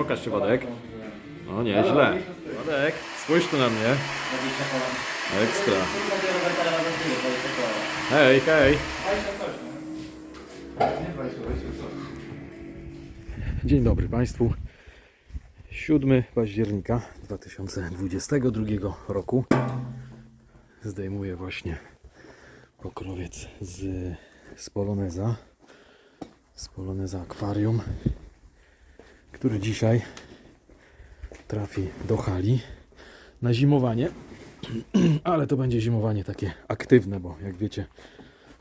Pokaż się Wodek. No nieźle. Wodek, spójrz tu na mnie. Ekstra. Hej, hej. Dzień dobry Państwu. 7 października 2022 roku. Zdejmuję właśnie pokrowiec z, z Poloneza. Z Poloneza Akwarium, który dzisiaj trafi do hali na zimowanie. Ale to będzie zimowanie takie aktywne, bo jak wiecie,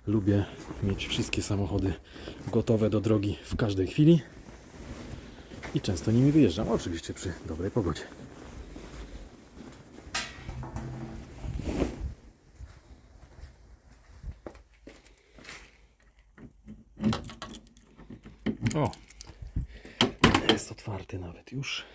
lubię mieć wszystkie samochody gotowe do drogi w każdej chwili. I często nimi wyjeżdżam, oczywiście przy dobrej pogodzie. O! Jest otwarty nawet już.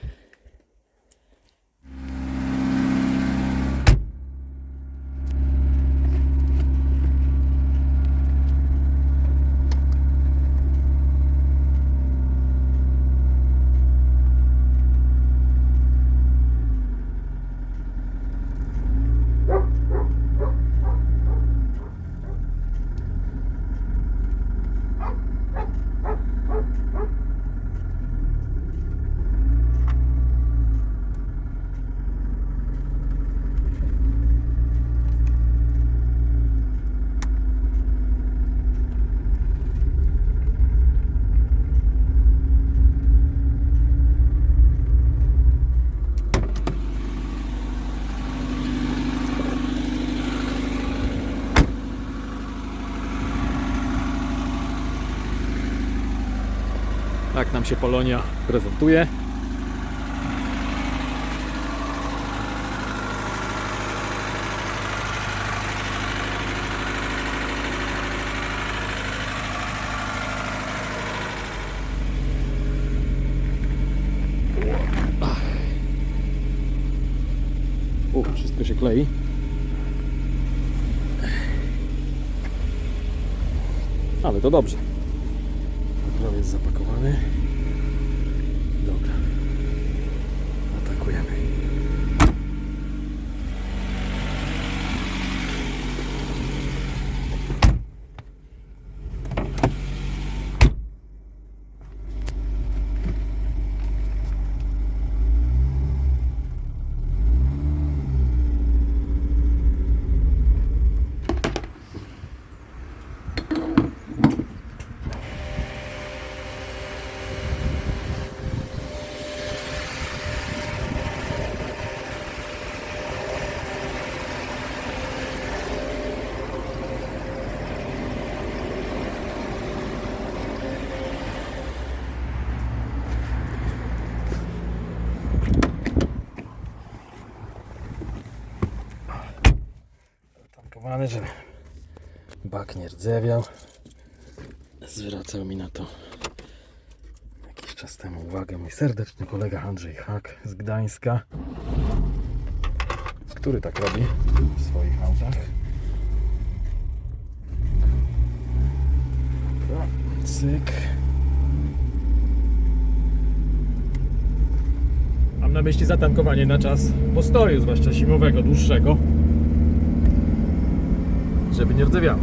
Tak nam się Polonia prezentuje. U, wszystko się klei. Ale to dobrze. Prawie jest zapakowany. Dobra. Atakujemy. Tankowany, żeby bak nie rdzewiał. Zwracał mi na to jakiś czas temu uwagę mój serdeczny kolega Andrzej Hak z Gdańska, który tak robi w swoich autach. Dobra, Cyk. Mam na myśli zatankowanie na czas postoju, zwłaszcza zimowego, dłuższego, żeby nie rdzewiało.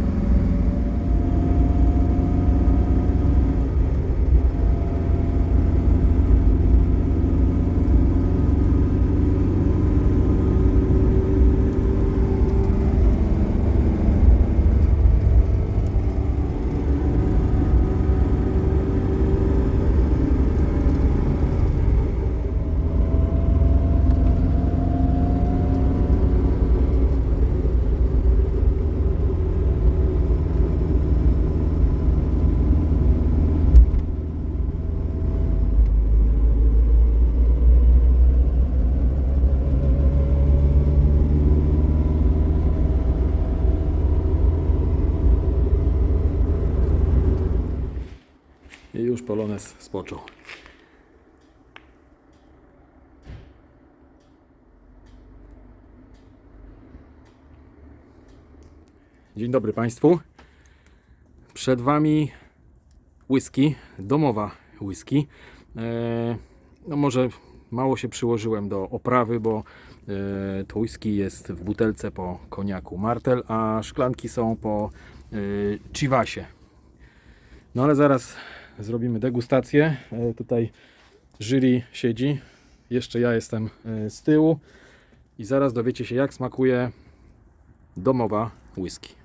Już Polones spoczął. Dzień dobry Państwu. Przed Wami whisky, domowa whisky. E, no może mało się przyłożyłem do oprawy, bo e, to whisky jest w butelce po koniaku Martel, a szklanki są po e, Chivasie. No ale zaraz zrobimy degustację. E, tutaj jury siedzi, jeszcze ja jestem e, z tyłu i zaraz dowiecie się jak smakuje domowa whisky.